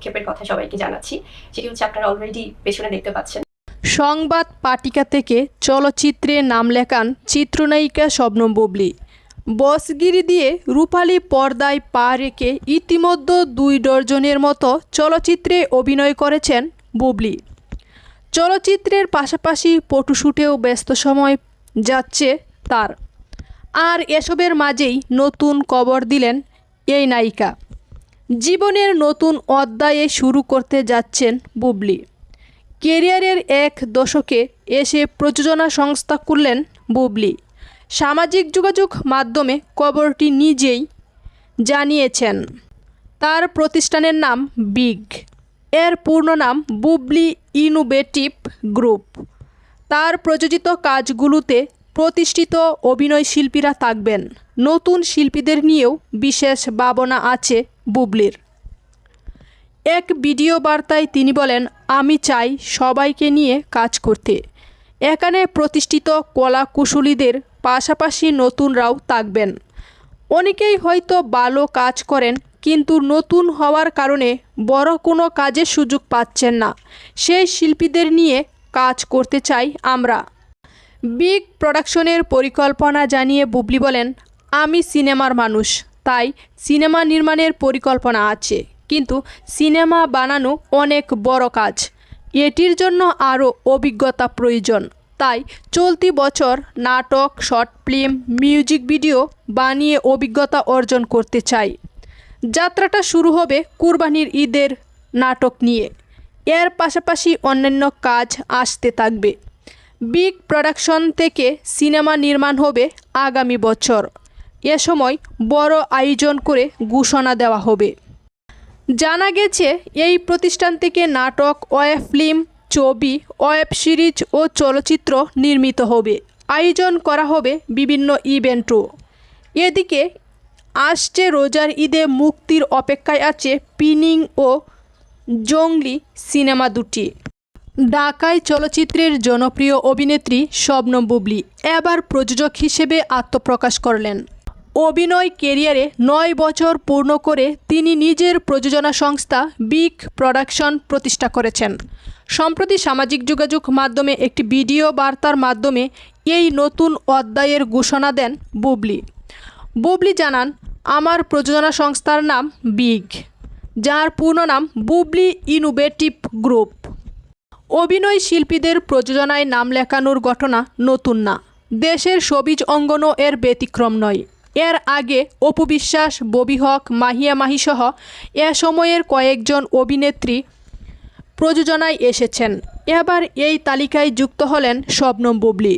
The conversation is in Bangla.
পদক্ষেপের কথা সবাইকে জানাচ্ছি, সেটি হচ্ছে আপনারা অলরেডি পেছনে দেখতে পাচ্ছেন। সংবাদ পাটিকা থেকে চলচ্চিত্রে নাম লেখান চিত্রনায়িকা শবনম বুবলি। বসগিরি দিয়ে রূপালী পর্দায় পা রেখে ইতিমধ্যে দুই ডজনের মতো চলচ্চিত্রে অভিনয় করেছেন বুবলি। চলচ্চিত্রের পাশাপাশি পটুশুটেও ব্যস্ত সময় যাচ্ছে তার। আর এসবের মাঝেই নতুন কবর দিলেন এই নায়িকা। জীবনের নতুন অধ্যায়ে শুরু করতে যাচ্ছেন বুবলি। কেরিয়ারের এক দশকে এসে প্রযোজনা সংস্থা খুললেন বুবলি। সামাজিক যোগাযোগ মাধ্যমে কবরটি নিজেই জানিয়েছেন। তার প্রতিষ্ঠানের নাম বিগ। এর পূর্ণ নাম বুবলি ইনোভেটিভ গ্রুপ। তার প্রযোজিত কাজগুলোতে প্রতিষ্ঠিত অভিনয় শিল্পীরা থাকবেন। নতুন শিল্পীদের নিয়েও বিশেষ ভাবনা আছে বুবলির। এক ভিডিও বার্তায় তিনি বলেন, আমি চাই সবাইকে নিয়ে কাজ করতে। এখানে প্রতিষ্ঠিত কলা কুশলীদের পাশাপাশি নতুনরাও থাকবেন। অনেকেই হয়তো ভালো কাজ করেন, কিন্তু নতুন হওয়ার কারণে বড় কোনো কাজের সুযোগ পাচ্ছেন না। সেই শিল্পীদের নিয়ে কাজ করতে চাই আমরা। বিগ প্রোডাকশনের পরিকল্পনা জানিয়ে বুবলি বলেন, আমি সিনেমার মানুষ, তাই সিনেমা নির্মাণের পরিকল্পনা আছে। কিন্তু সিনেমা বানানো অনেক বড় কাজ। এটির জন্য আরও অভিজ্ঞতা প্রয়োজন। তাই চলতি বছর নাটক, শর্ট ফিল্ম, মিউজিক ভিডিও বানিয়ে অভিজ্ঞতা অর্জন করতে চাই। যাত্রাটা শুরু হবে কুরবানির ঈদের নাটক নিয়ে। এর পাশাপাশি অন্যান্য কাজ আসতে থাকবে। বিগ প্রোডাকশন থেকে সিনেমা নির্মাণ হবে আগামী বছর। এ সময় বড় আয়োজন করে ঘোষণা দেওয়া হবে। জানা গেছে, এই প্রতিষ্ঠান থেকে নাটক, ওয়েব ফিল্ম, ছবি, ওয়েব সিরিজ ও চলচ্চিত্র নির্মিত হবে। আয়োজন করা হবে বিভিন্ন ইভেন্টও। এদিকে, আসছে রোজার ঈদে মুক্তির অপেক্ষায় আছে পিনিং ও জঙ্গলি সিনেমা দুটি। ঢাকায় চলচ্চিত্রের জনপ্রিয় অভিনেত্রী শবনম বুবলি এবার প্রযোজক হিসেবে আত্মপ্রকাশ করলেন। অভিনয় কেরিয়ারে নয় বছর পূর্ণ করে তিনি নিজের প্রযোজনা সংস্থা বিগ প্রোডাকশন প্রতিষ্ঠা করেছেন। সম্প্রতি সামাজিক যোগাযোগ মাধ্যমে একটি ভিডিও বার্তার মাধ্যমে এই নতুন অধ্যায়ের ঘোষণা দেন বুবলি। বুবলি জানান, আমার প্রযোজনা সংস্থার নাম বিগ, যার পূর্ণ নাম বুবলি ইনোভেটিভ গ্রুপ। অভিনয় শিল্পীদের প্রযোজনায় নাম লেখানোর ঘটনা নতুন না। দেশের সবিজ অঙ্গনও এর ব্যতিক্রম নয়। এর আগে অপু বিশ্বাস, ববি হক, মাহিয়া মাহিসহ এ সময়ের কয়েকজন অভিনেত্রী প্রযোজনায় এসেছেন। এবার এই তালিকায় যুক্ত হলেন শবনম বুবলি।